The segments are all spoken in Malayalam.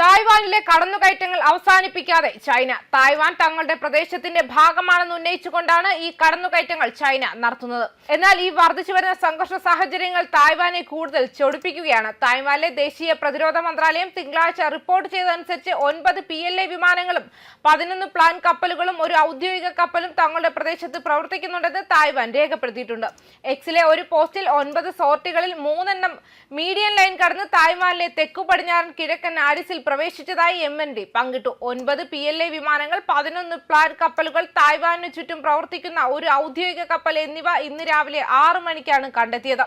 está തായ്വാനിലെ കടന്നുകയറ്റങ്ങൾ അവസാനിപ്പിക്കാതെ ചൈന തായ്വാൻ തങ്ങളുടെ പ്രദേശത്തിന്റെ ഭാഗമാണെന്ന് ഉന്നയിച്ചുകൊണ്ടാണ് ഈ കടന്നുകയറ്റങ്ങൾ ചൈന നടത്തുന്നത്. എന്നാൽ ഈ വർദ്ധിച്ചു വരുന്ന സംഘർഷ സാഹചര്യങ്ങൾ തായ്വാനെ കൂടുതൽ ചൊടിപ്പിക്കുകയാണ്. തായ്വാനിലെ ദേശീയ പ്രതിരോധ മന്ത്രാലയം തിങ്കളാഴ്ച റിപ്പോർട്ട് ചെയ്തതനുസരിച്ച് ഒൻപത് പി എൽ എ വിമാനങ്ങളും പതിനൊന്ന് പ്ലാൻ കപ്പലുകളും ഒരു ഔദ്യോഗിക കപ്പലും തങ്ങളുടെ പ്രദേശത്ത് പ്രവർത്തിക്കുന്നുണ്ടെന്ന് തായ്വാൻ രേഖപ്പെടുത്തിയിട്ടുണ്ട്. എക്സിലെ ഒരു പോസ്റ്റിൽ ഒൻപത് സോർട്ടുകളിൽ മൂന്നെണ്ണം മീഡിയൻ ലൈൻ കടന്ന് തായ്വാനിലെ തെക്കു പടിഞ്ഞാറൻ കിഴക്കൻ ആഡിസിൽ പ്രവേശിച്ചതായി എം എൻ ഡി പങ്കിട്ടു. ഒൻപത് പി എൽ എ വിമാനങ്ങൾ പതിനൊന്ന് പ്ലാൻ കപ്പലുകൾ തായ്വാനു ചുറ്റും പ്രവർത്തിക്കുന്ന ഒരു ഔദ്യോഗിക കപ്പൽ എന്നിവ ഇന്ന് രാവിലെ ആറ് മണിക്കാണ് കണ്ടെത്തിയത്.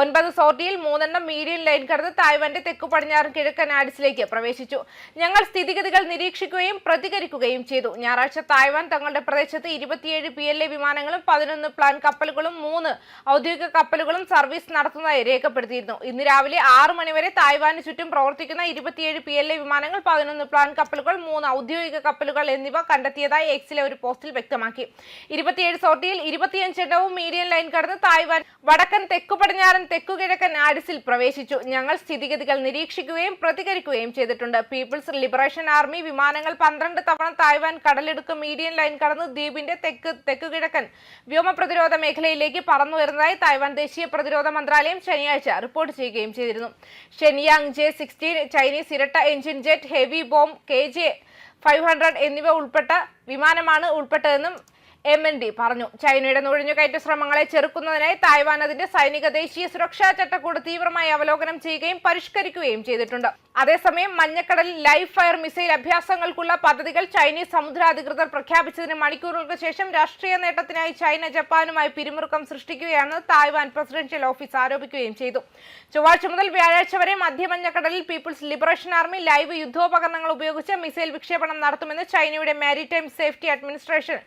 ഒൻപത് സോർട്ടിയിൽ മൂന്നെണ്ണം മീഡിയൻ ലൈൻ കടന്ന് തായ്വാന്റെ തെക്കു പടിഞ്ഞാറൻ കിഴക്കൻ ആഡിസിലേക്ക് പ്രവേശിച്ചു. ഞങ്ങൾ സ്ഥിതിഗതികൾ നിരീക്ഷിക്കുകയും പ്രതികരിക്കുകയും ചെയ്തു. ഞായറാഴ്ച തായ്വാൻ തങ്ങളുടെ പ്രദേശത്ത് ഇരുപത്തിയേഴ് പി എൽ എ വിമാനങ്ങളും പതിനൊന്ന് പ്ലാൻ കപ്പലുകളും മൂന്ന് ഔദ്യോഗിക കപ്പലുകളും സർവീസ് നടത്തുന്നതായി രേഖപ്പെടുത്തിയിരുന്നു. ഇന്ന് രാവിലെ ആറ് മണിവരെ തായ്വാന് ചുറ്റും പ്രവർത്തിക്കുന്ന ഇരുപത്തിയേഴ് പി എൽ എ വിമാനങ്ങൾ പതിനൊന്ന് പ്ലാൻ കപ്പലുകൾ മൂന്ന് ഔദ്യോഗിക കപ്പലുകൾ എന്നിവ കണ്ടെത്തിയതായി എക്സിലെ ഒരു പോസ്റ്റിൽ വ്യക്തമാക്കി. ഇരുപത്തിയേഴ് സോട്ടിയിൽ ഇരുപത്തിയഞ്ചെണ്ണവും മീഡിയൻ ലൈൻ കടന്ന് തായ്വാൻ വടക്കൻ തെക്കു പടിഞ്ഞാറൻ തെക്കുകിഴക്കൻ ആരിസിൽ പ്രവേശിച്ചു. ഞങ്ങൾ സ്ഥിതിഗതികൾ നിരീക്ഷിക്കുകയും പ്രതികരിക്കുകയും ചെയ്തിട്ടുണ്ട്. പീപ്പിൾസ് ലിബറേഷൻ ആർമി വിമാനങ്ങൾ പന്ത്രണ്ട് തവണ തായ്വാൻ കടലെടുക്ക് മീഡിയൻ ലൈൻ കടന്ന് ദ്വീപിന്റെ തെക്ക് തെക്കുകിഴക്കൻ വ്യോമ പ്രതിരോധ മേഖലയിലേക്ക് പറന്നുയർന്നതായി തായ്വാൻ ദേശീയ പ്രതിരോധ മന്ത്രാലയം ശനിയാഴ്ച റിപ്പോർട്ട് ചെയ്യുകയും ചെയ്തിരുന്നു. ഷെനിയാങ് ജെ സിക്സ്റ്റീൻ ചൈനീസ് ഇരട്ട engine jet heavy bomb K J five hundred എന്നിവ ഉൾപ്പെട്ട വിമാനമാണ് ഉൾപ്പെട്ടതെന്നും എം എൻ ഡി പറഞ്ഞു. ചൈനയുടെ നുഴഞ്ഞുകയറ്റ ശ്രമങ്ങളെ ചെറുക്കുന്നതിനായി തായ്വാൻ അതിന്റെ സൈനിക ദേശീയ സുരക്ഷാ ചട്ടക്കൂട് തീവ്രമായി അവലോകനം ചെയ്യുകയും പരിഷ്കരിക്കുകയും ചെയ്തിട്ടുണ്ട്. അതേസമയം മഞ്ഞക്കടലിൽ ലൈഫ് ഫയർ മിസൈൽ അഭ്യാസങ്ങൾക്കുള്ള പദ്ധതികൾ ചൈനീസ് സമുദ്രാധികൃതർ പ്രഖ്യാപിച്ചതിന് മണിക്കൂറുകൾക്ക് ശേഷം രാഷ്ട്രീയ നേട്ടത്തിനായി ചൈന ജപ്പാനുമായി പിരിമുറുക്കം സൃഷ്ടിക്കുകയാണെന്ന് തായ്വാൻ പ്രസിഡൻഷ്യൽ ഓഫീസ് ആരോപിക്കുകയും ചെയ്തു. ചൊവ്വാഴ്ച മുതൽ വ്യാഴാഴ്ച വരെ മധ്യമഞ്ഞക്കടലിൽ പീപ്പിൾസ് ലിബറേഷൻ ആർമി ലൈവ് യുദ്ധോപകരണങ്ങൾ ഉപയോഗിച്ച് മിസൈൽ വിക്ഷേപണം നടത്തുമെന്ന് ചൈനയുടെ maritime safety administration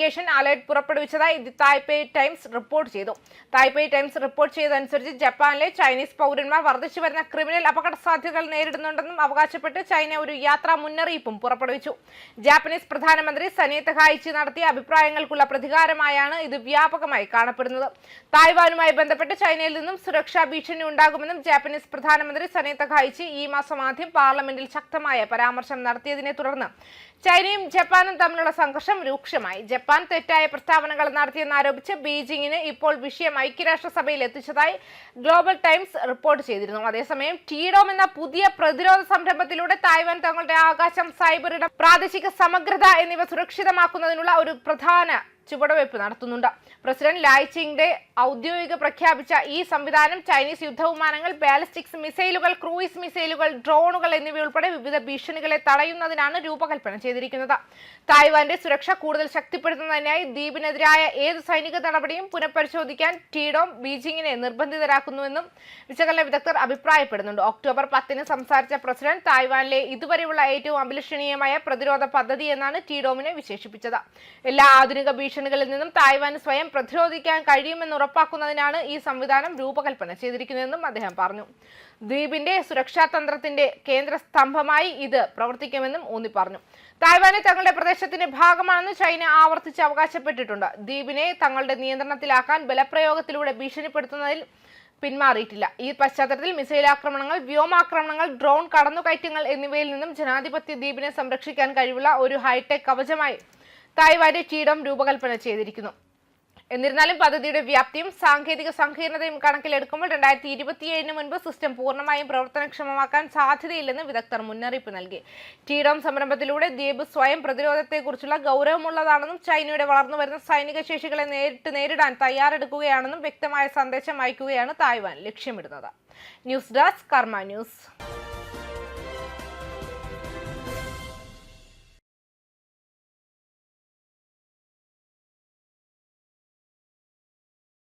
navigation alert പുറപ്പെടുവിച്ചതായി Taipei Times report ചെയ്തു. തായ്പേ ടൈംസ് റിപ്പോർട്ട് ചെയ്തതനുസരിച്ച് ജപ്പാനിലെ ചൈനീസ് പൗരന്മാർ വർദ്ധിച്ചു വരുന്ന ക്രിമിനൽ അപകട സാധ്യതകൾ നേരിടുന്നുണ്ടെന്നും അവകാശപ്പെട്ട് ചൈന ഒരു യാത്രാ മുന്നറിയിപ്പും പുറപ്പെടുവിച്ചു. ജാപ്പനീസ് പ്രധാനമന്ത്രി സനീത് ഹായിച്ച് നടത്തിയ അഭിപ്രായങ്ങൾക്കുള്ള പ്രതികാരമായാണ് ഇത് വ്യാപകമായി കാണപ്പെടുന്നത്. തായ്വാനുമായി ബന്ധപ്പെട്ട് ചൈനയിൽ നിന്നും സുരക്ഷാ ഭീഷണി ഉണ്ടാകുമെന്നും ജാപ്പനീസ് പ്രധാനമന്ത്രി സനീത് ഹായിച്ച് ഈ മാസം ആദ്യം പാർലമെന്റിൽ ശക്തമായ പരാമർശം നടത്തിയതിനെ തുടർന്ന് ചൈനയും ജപ്പാനും തമ്മിലുള്ള സംഘർഷം രൂക്ഷമായി. ജപ്പാൻ തെറ്റായ പ്രസ്താവനകൾ നടത്തിയെന്നാരോപിച്ച് ബീജിംഗിന് ഇപ്പോൾ വിഷയം ഐക്യരാഷ്ട്രസഭയിൽ എത്തിച്ചതായി ഗ്ലോബൽ ടൈംസ് റിപ്പോർട്ട് ചെയ്തിരുന്നു. അതേസമയം ടീഡോം എന്ന പുതിയ പ്രതിരോധ സംരംഭത്തിലൂടെ തായ്വാൻ തങ്ങളുടെ ആകാശം സൈബർ ഇടം പ്രാദേശിക സമഗ്രത എന്നിവ സുരക്ഷിതമാക്കുന്നതിനുള്ള ഒരു പ്രധാന ചുവടുവയ്പ് നടത്തുന്നുണ്ട്. പ്രസിഡന്റ് ലായ് ചിങ്ങിന്റെ ഔദ്യോഗിക പ്രഖ്യാപിച്ച ഈ സംവിധാനം ചൈനീസ് യുദ്ധവിമാനങ്ങൾ ബാലിസ്റ്റിക്സ് മിസൈലുകൾ ക്രൂയിസ് മിസൈലുകൾ ഡ്രോണുകൾ എന്നിവയുൾപ്പെടെ വിവിധ ഭീഷണികളെ തടയുന്നതിനാണ് രൂപകൽപ്പന ചെയ്തിരിക്കുന്നത്. തായ്വാന്റെ സുരക്ഷ കൂടുതൽ ശക്തിപ്പെടുത്തുന്നതിനായി ദ്വീപിനെതിരായ ഏത് സൈനിക നടപടിയും പുനഃപരിശോധിക്കാൻ ടീഡോം ബീജിംഗിനെ നിർബന്ധിതരാക്കുന്നുവെന്നും വിശകലന വിദഗ്ധർ അഭിപ്രായപ്പെടുന്നുണ്ട്. ഒക്ടോബർ പത്തിന് സംസാരിച്ച പ്രസിഡന്റ് തായ്വാനിലെ ഇതുവരെയുള്ള ഏറ്റവും അഭിലഷണീയമായ പ്രതിരോധ പദ്ധതി എന്നാണ് ടീഡോമിനെ വിശേഷിപ്പിച്ചത്. എല്ലാ ആധുനിക ഭീഷണികളിൽ നിന്നും തായ്വാന് സ്വയം പ്രതിരോധിക്കാൻ കഴിയുമെന്ന് ഉറപ്പാക്കുന്നതിനാണ് ഈ സംവിധാനം രൂപകൽപ്പന ചെയ്തിരിക്കുന്നതെന്നും അദ്ദേഹം പറഞ്ഞു. ദ്വീപിന്റെ സുരക്ഷാ തന്ത്രത്തിന്റെ കേന്ദ്ര സ്തംഭമായി ഇത് പ്രവർത്തിക്കുമെന്നും ഊന്നി പറഞ്ഞു. തായ്വാന് തങ്ങളുടെ പ്രദേശത്തിന്റെ ഭാഗമാണെന്ന് ചൈന ആവർത്തിച്ച് അവകാശപ്പെട്ടിട്ടുണ്ട്. ദ്വീപിനെ തങ്ങളുടെ നിയന്ത്രണത്തിലാക്കാൻ ബലപ്രയോഗത്തിലൂടെ ഭീഷണിപ്പെടുത്തുന്നതിൽ പിന്മാറിയിട്ടില്ല. ഈ പശ്ചാത്തലത്തിൽ മിസൈൽ ആക്രമണങ്ങൾ വ്യോമാക്രമണങ്ങൾ ഡ്രോൺ കടന്നുകയറ്റങ്ങൾ എന്നിവയിൽ നിന്നും ജനാധിപത്യ ദ്വീപിനെ സംരക്ഷിക്കാൻ കഴിവുള്ള ഒരു ഹൈടെക് കവചമായി തായ്വാന്റെ ചീടം രൂപകൽപ്പന ചെയ്തിരിക്കുന്നു. എന്നിരുന്നാലും പദ്ധതിയുടെ വ്യാപ്തിയും സാങ്കേതിക സങ്കീർണതയും കണക്കിലെടുക്കുമ്പോൾ രണ്ടായിരത്തി ഇരുപത്തിയേഴിന് മുൻപ് സിസ്റ്റം പൂർണമായും പ്രവർത്തനക്ഷമമാക്കാൻ സാധ്യതയില്ലെന്ന് വിദഗ്ധർ മുന്നറിയിപ്പ് നൽകി. ടീഡോം സംരംഭത്തിലൂടെ ദ്വീപ് സ്വയം പ്രതിരോധത്തെക്കുറിച്ചുള്ള ഗൗരവമുള്ളതാണെന്നും ചൈനയുടെ വളർന്നുവരുന്ന സൈനിക ശേഷികളെ നേരിട്ട് നേരിടാൻ തയ്യാറെടുക്കുകയാണെന്നും വ്യക്തമായ സന്ദേശം അയക്കുകയാണ് തായ്വാൻ ലക്ഷ്യമിടുന്നത്. News desk Karma news.